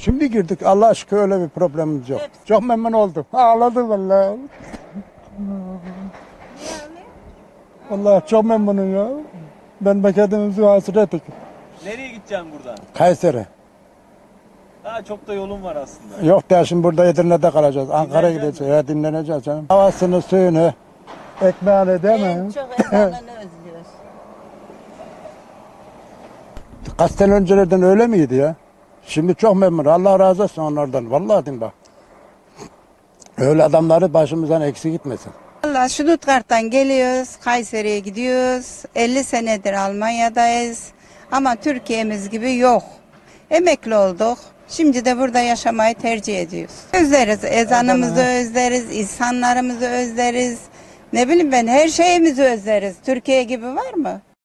Şimdi girdik. Allah aşkına öyle bir problemimiz yok. Çok memnun oldum. Ağladı vallahi. Vallahi çok memnunum ya. Ben beklediğimiz hasretik. Nereye gideceğim buradan? Kayseri. Daha çok da yolum var aslında. Yok ya şimdi burada Edirne'de kalacağız. Ankara'ya gideceğiz. Ya dinleneceğiz canım. Havasını, suyunu, ekmeğini değil En mi? çok ezanını özlüyoruz. Kaç sene öncelerden öyle miydi ya? Şimdi çok memnun. Allah razı olsun onlardan. Vallahi diyeyim bak. Öyle adamları başımızdan eksik gitmesin. Valla Stuttgart'tan geliyoruz, Kayseri'ye gidiyoruz. 50 senedir Almanya'dayız. Ama Türkiye'miz gibi yok. Emekli olduk. Şimdi de burada yaşamayı tercih ediyoruz. Özleriz, ezanımızı özleriz, insanlarımızı özleriz. Ne bileyim ben her şeyimizi özleriz. Türkiye gibi var mı?